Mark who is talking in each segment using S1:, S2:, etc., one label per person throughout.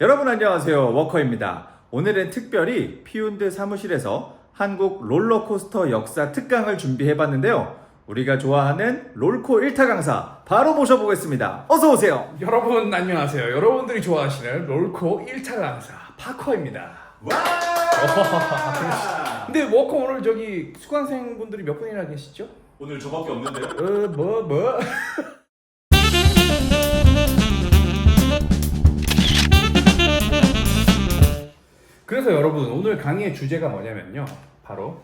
S1: 여러분 안녕하세요. 워커입니다. 오늘은 특별히 피운드 사무실에서 한국 롤러코스터 역사 특강을 준비해 봤는데요. 우리가 좋아하는 롤코 1타 강사 바로 모셔보겠습니다. 어서 오세요.
S2: 여러분 안녕하세요. 여러분들이 좋아하시는 롤코 1차 강사 파커입니다.
S1: 와!
S2: 근데 워커 오늘 저기 수강생분들이 몇 분이나 계시죠?
S1: 오늘 저밖에 없는데요?
S2: 어, 뭐, 뭐? 그래서 여러분 오늘 강의의 주제가 뭐냐면요. 바로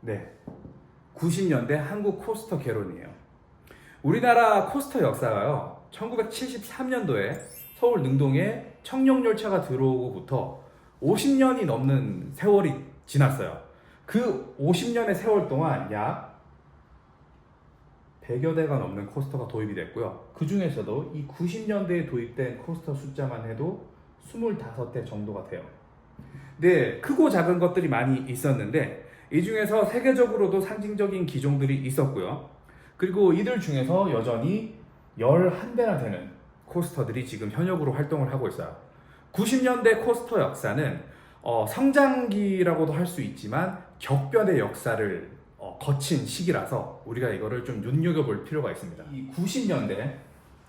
S2: 네. 90년대 한국 코스터 개론이에요. 우리나라 코스터 역사가요. 1973년도에 서울 능동에 청룡열차가 들어오고부터 50년이 넘는 세월이 지났어요. 그 50년의 세월 동안 약 100여 대가 넘는 코스터가 도입이 됐고요. 그 중에서도 이 90년대에 도입된 코스터 숫자만 해도 25대 정도가 돼요. 네, 크고 작은 것들이 많이 있었는데 이 중에서 세계적으로도 상징적인 기종들이 있었고요. 그리고 이들 중에서 여전히 11대나 되는 코스터들이 지금 현역으로 활동을 하고 있어요. 90년대 코스터 역사는 어, 성장기라고도 할 수 있지만 격변의 역사를 어, 거친 시기라서 우리가 이거를 좀 눈여겨볼 필요가 있습니다. 이 90년대,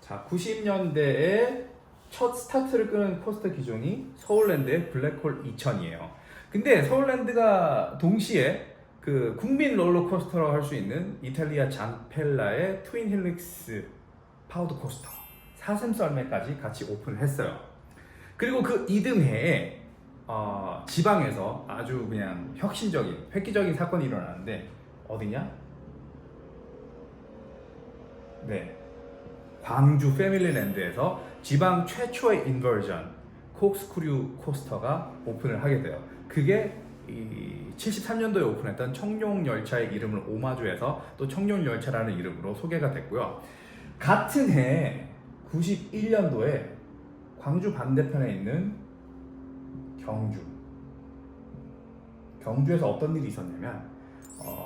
S2: 자 90년대에 첫 스타트를 끄는 코스터 기종이 서울랜드의 블랙홀 2000이에요. 근데 서울랜드가 동시에 그 국민 롤러코스터라고 할 수 있는 이탈리아 잠펠라의 트윈 힐릭스 파우더 코스터 사슴 썰매까지 같이 오픈을 했어요. 그리고 그 이듬해에 어, 지방에서 아주 그냥 혁신적인 획기적인 사건이 일어나는데 어디냐? 네, 광주 패밀리랜드에서 지방 최초의 인버전 콕스크류 코스터가 오픈을 하게 돼요. 그게 이 73년도에 오픈했던 청룡 열차의 이름을 오마주해서 또 청룡 열차라는 이름으로 소개가 됐고요. 같은 해 91년도에 광주 반대편에 있는 경주. 경주에서 어떤 일이 있었냐면 어,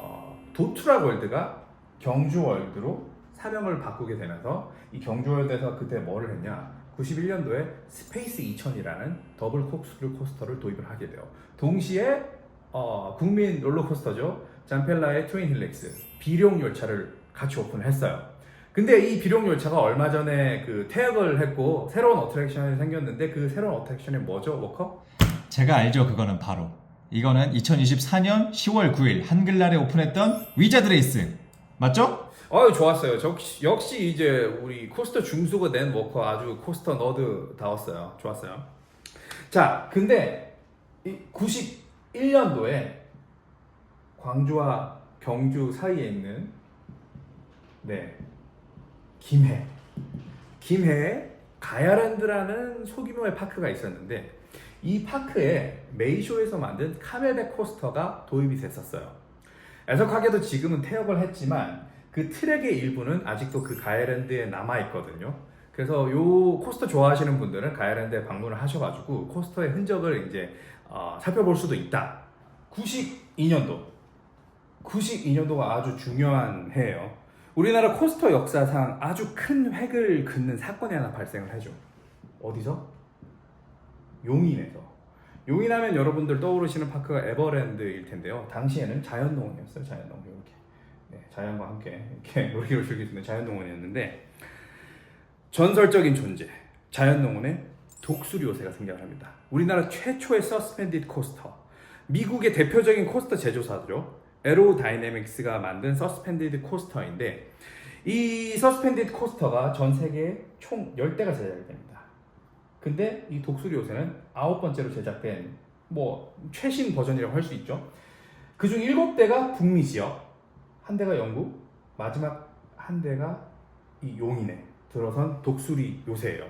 S2: 도트라 월드가 경주 월드로 사명을 바꾸게 되면서 이 경주 월드에서 그때 뭐를 했냐? 91년도에 스페이스 2000이라는 더블 콕스크류 코스터를 도입을 하게 돼요. 동시에 어, 국민 롤러코스터죠. 잠펠라의 트윈 힐렉스 비룡 열차를 같이 오픈했어요. 근데 이 비룡 열차가 얼마 전에 그 퇴역을 했고 새로운 어트랙션이 생겼는데 그 새로운 어트랙션이 뭐죠, 워커?
S3: 제가 알죠 그거는 바로 이거는 2024년 10월 9일 한글날에 오픈했던 위자드 레이스 맞죠?
S2: 아유 좋았어요. 역시, 역시 이제 우리 코스터 중수가 된 워커 아주 코스터 너드 다웠어요. 좋았어요. 자, 근데 이 91년도에 광주와 경주 사이에 있는 네 김해 김해에 가야랜드라는 소규모의 파크가 있었는데 이 파크에 메이쇼에서 만든 카멜백 코스터가 도입이 됐었어요. 애석하게도 지금은 퇴역을 했지만 그 트랙의 일부는 아직도 그 가야랜드에 남아 있거든요. 그래서 요 코스터 좋아하시는 분들은 가야랜드에 방문을 하셔가지고 코스터의 흔적을 이제 어, 살펴볼 수도 있다. 92년도, 92년도가 아주 중요한 해예요. 우리나라 코스터 역사상 아주 큰 획을 긋는 사건이 하나 발생을 하죠. 어디서? 용인에서. 용인하면 여러분들 떠오르시는 파크가 에버랜드일 텐데요. 당시에는 자연농원이었어요. 자연농원 이렇게 네, 자연과 함께 이렇게 놀이를 즐길 수 있는 자연농원이었는데 전설적인 존재 자연농원에 독수리 요새가 등장을 합니다. 우리나라 최초의 서스펜디드 코스터, 미국의 대표적인 코스터 제조사죠. 에로다이내믹스가 만든 서스펜디드 코스터인데 이 서스펜디드 코스터가 전 세계에 총 10대가 제작이 됩니다. 근데 이 독수리 요새는 아홉 번째로 제작된 뭐 최신 버전이라고 할 수 있죠. 그 중 일곱 대가 북미 지역, 한 대가 영국, 마지막 한 대가 이 용인에 들어선 독수리 요새예요.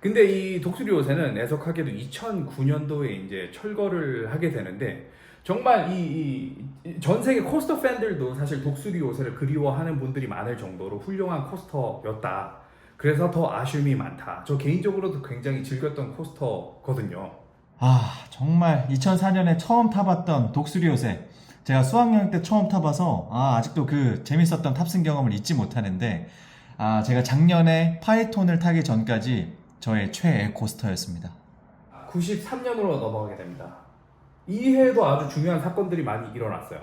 S2: 근데 이 독수리 요새는 애석하게도 2009년도에 이제 철거를 하게 되는데 정말 이 전 세계 코스터 팬들도 사실 독수리 요새를 그리워하는 분들이 많을 정도로 훌륭한 코스터였다. 그래서 더 아쉬움이 많다. 저 개인적으로도 굉장히 즐겼던 코스터거든요.
S3: 아 정말 2004년에 처음 타봤던 독수리 요새 제가 수학여행 때 처음 타봐서 아, 아직도 그 재밌었던 탑승 경험을 잊지 못하는데 아, 제가 작년에 파이톤을 타기 전까지 저의 최애 코스터였습니다.
S2: 93년으로 넘어가게 됩니다. 이 해에도 아주 중요한 사건들이 많이 일어났어요.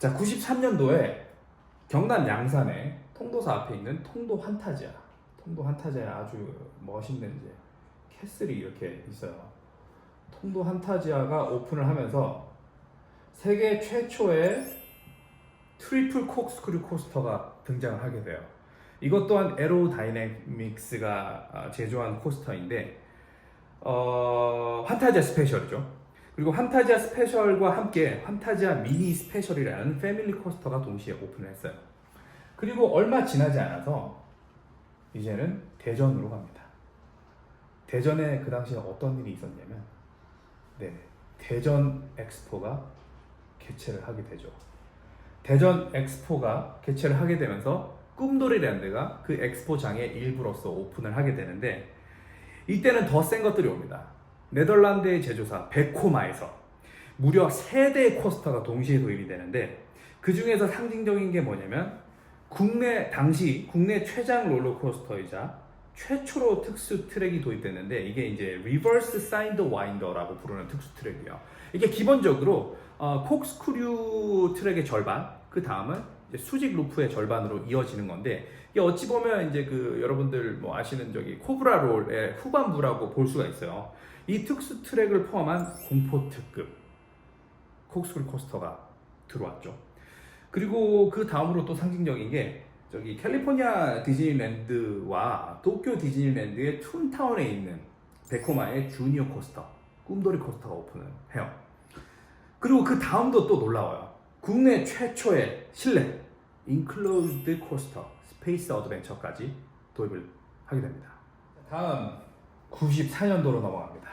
S2: 자, 93년도에 경남 양산에 통도사 앞에 있는 통도 환타지아. 통도 환타지아에 아주 멋있는 이제 캐슬이 이렇게 있어요. 통도 환타지아가 오픈을 하면서 세계 최초의 트리플 콕스크류 코스터가 등장을 하게 돼요. 이것 또한 에로다이내믹스가 아, 제조한 코스터인데 어, 환타지아 스페셜이죠. 그리고 환타지아 스페셜과 함께 환타지아 미니 스페셜이라는 패밀리 코스터가 동시에 오픈을 했어요. 그리고 얼마 지나지 않아서 이제는 대전으로 갑니다. 대전에 그 당시에 어떤 일이 있었냐면, 네, 대전 엑스포가 개최를 하게 되죠. 대전 엑스포가 개최를 하게 되면서 꿈돌이랜드가 그 엑스포장의 일부로서 오픈을 하게 되는데 이때는 더 센 것들이 옵니다. 네덜란드의 제조사 베코마에서 무려 3대의 코스터가 동시에 도입이 되는데 그 중에서 상징적인 게 뭐냐면 국내 당시 국내 최장 롤러코스터이자 최초로 특수 트랙이 도입됐는데 이게 이제 리버스 사인드 와인더라고 부르는 특수 트랙이에요. 이게 기본적으로 어, 콕스크류 트랙의 절반, 그 다음은 수직 루프의 절반으로 이어지는 건데 이게 어찌 보면 이제 그 여러분들 뭐 아시는 저기 코브라 롤의 후반부라고 볼 수가 있어요. 이 특수 트랙을 포함한 공포 특급 콕스크류 코스터가 들어왔죠. 그리고 그 다음으로 또 상징적인 게 저기 캘리포니아 디즈니랜드와 도쿄 디즈니랜드의 툰타운에 있는 베코마의 주니어 코스터, 꿈돌이 코스터가 오픈을 해요. 그리고 그 다음도 또 놀라워요. 국내 최초의 실내 인클로즈드 코스터 스페이스 어드벤처까지 도입을 하게 됩니다. 다음 94년도로 넘어갑니다.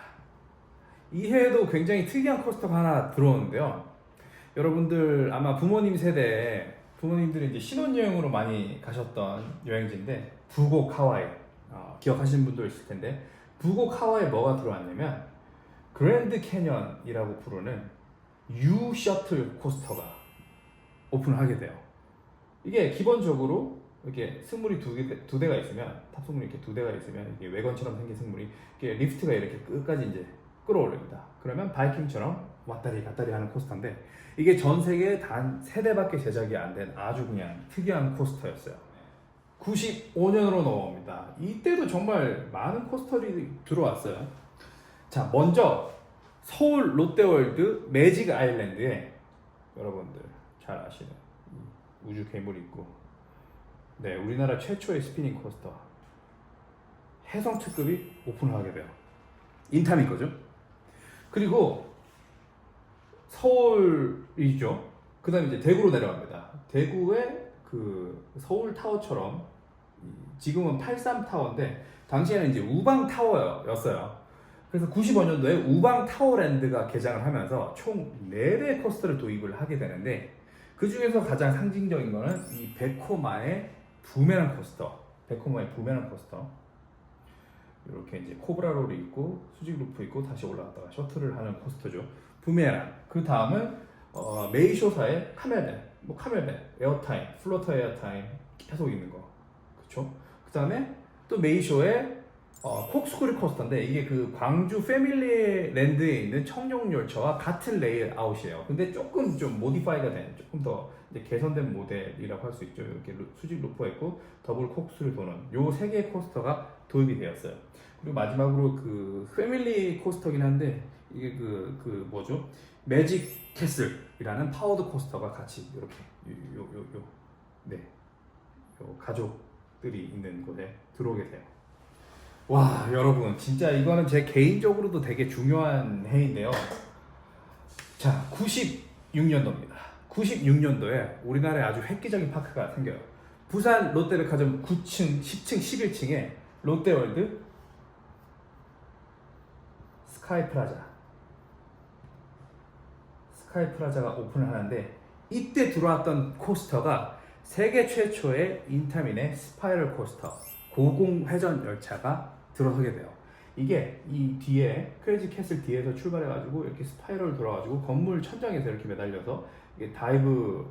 S2: 이 해에도 굉장히 특이한 코스터가 하나 들어오는데요. 여러분들 아마 부모님 세대에 부모님들이 이제 신혼여행으로 많이 가셨던 여행지인데 부곡 하와이 어, 기억하시는 분도 있을 텐데 부곡 하와이에 뭐가 들어왔냐면 그랜드 캐년이라고 부르는 U 셔틀 코스터가 오픈을 하게 돼요. 이게 기본적으로 이렇게 승물이 두, 개, 두 대가 있으면 탑승물이 이렇게 두 대가 있으면 이게 외건처럼 생긴 승물이 이렇게 리프트가 이렇게 끝까지 이제 끌어올립니다. 그러면 바이킹처럼 왔다리 갔다리 하는 코스터인데 이게 전 세계에 단 세 대밖에 제작이 안 된 아주 그냥 특이한 코스터였어요. 95년으로 넘어옵니다. 이때도 정말 많은 코스터들이 들어왔어요. 자, 먼저 서울 롯데월드 매직 아일랜드에 여러분들 잘 아시는 이 우주 괴물이 있고 네 우리나라 최초의 스피닝 코스터 해성 특급이 오픈을 하게 돼요 인타민 거죠 그리고 서울이죠 그 다음에 이제 대구로 내려갑니다 대구에 그 서울 타워처럼 이- 지금은 83 타워인데 당시에는 이제 우방 타워였어요 그래서 95년도에 우방 타워랜드가 개장을 하면서 총 4대 코스터를 도입을 하게 되는데 그 중에서 가장 상징적인 거는 이 베코마의 부메랑 코스터. 베코마의 부메랑 코스터. 이렇게 이제 코브라 롤이 있고 수직 루프 있고 다시 올라갔다가 셔틀을 하는 코스터죠. 부메랑. 그 다음은 어, 메이쇼사의 카멜벤, 뭐 카멜벤, 에어타임, 플로터 에어타임 계속 있는 거. 그렇죠? 그 다음에 또 메이쇼의 어, 콕스크류 코스터인데 이게 그 광주 패밀리 랜드에 있는 청룡 열차와 같은 레이아웃이에요. 근데 조금 좀 모디파이가 된 조금 더 이제 개선된 모델이라고 할 수 있죠. 이렇게 루- 수직 루퍼 있고 더블 콕스를 도는 요 세 개의 코스터가 도입이 되었어요. 그리고 마지막으로 그 패밀리 코스터긴 한데 이게 그, 그 뭐죠? 매직 캐슬이라는 파워드 코스터가 같이 이렇게 요 요 요 네. 요 가족들이 있는 곳에 들어오게 돼요. 와 여러분 진짜 이거는 제 개인적으로도 되게 중요한 해인데요. 자 96년도입니다. 96년도에 우리나라에 아주 획기적인 파크가 생겨요. 부산 롯데백화점 9층, 10층, 11층에 롯데월드 스카이프라자 스카이프라자가 오픈을 하는데 이때 들어왔던 코스터가 세계 최초의 인타민의 스파이럴 코스터 고공 회전 열차가 들어서게 돼요. 이게 이 뒤에 크레이지 캐슬 뒤에서 출발해가지고 이렇게 스파이럴 돌아가지고 건물 천장에서 이렇게 매달려서 이게 다이브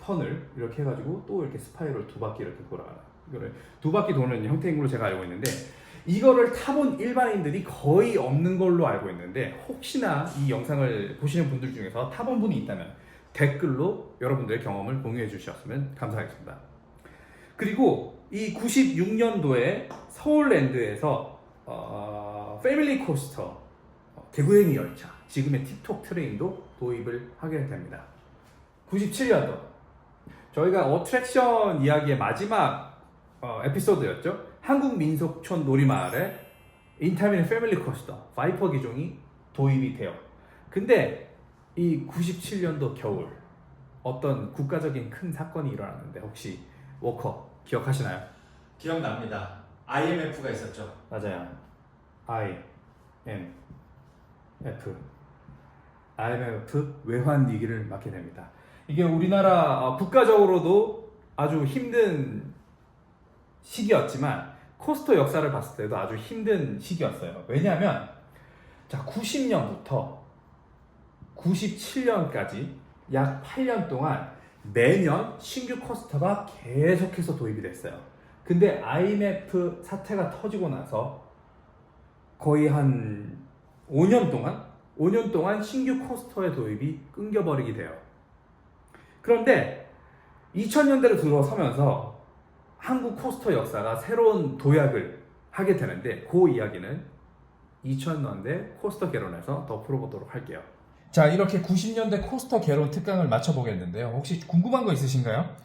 S2: 턴을 이렇게 해가지고 또 이렇게 스파이럴 두 바퀴 이렇게 돌아가는 이거를 두 바퀴 도는 형태인 걸로 제가 알고 있는데 이거를 타본 일반인들이 거의 없는 걸로 알고 있는데 혹시나 이 영상을 보시는 분들 중에서 타본 분이 있다면 댓글로 여러분들의 경험을 공유해 주셨으면 감사하겠습니다. 그리고 이 96년도에 서울랜드에서 어, 패밀리 코스터 어, 대구행위 열차 지금의 틱톡 트레인도 도입을 하게 됩니다. 97년도 저희가 어트랙션 이야기의 마지막 어, 에피소드였죠. 한국 민속촌 놀이마을에 인타미네 패밀리 코스터 바이퍼 기종이 도입이 돼요. 근데 이 97년도 겨울 어떤 국가적인 큰 사건이 일어났는데 혹시 워커 기억하시나요?
S1: 기억납니다. IMF가 있었죠.
S2: 맞아요. I M F IMF 외환 위기를 맞게 됩니다. 이게 우리나라 어, 국가적으로도 아주 힘든 시기였지만 코스터 역사를 봤을 때도 아주 힘든 시기였어요. 왜냐하면 자 90년부터 97년까지 약 8년 동안 매년 신규 코스터가 계속해서 도입이 됐어요. 근데 IMF 사태가 터지고 나서 거의 한 5년 동안 5년 동안 신규 코스터의 도입이 끊겨버리게 돼요. 그런데 2000년대로 들어서면서 한국 코스터 역사가 새로운 도약을 하게 되는데 그 이야기는 2000년대 코스터 개론에서 더 풀어보도록 할게요.
S4: 자, 이렇게 90년대 코스터 개론 특강을 맞춰보겠는데요. 혹시 궁금한 거 있으신가요?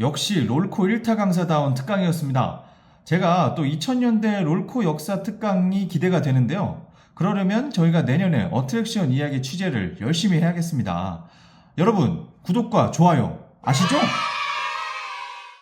S3: 역시 롤코 1타 강사다운 특강이었습니다. 제가 또 2000년대 롤코 역사 특강이 기대가 되는데요. 그러려면 저희가 내년에 어트랙션 이야기 취재를 열심히 해야겠습니다. 여러분, 구독과 좋아요 아시죠?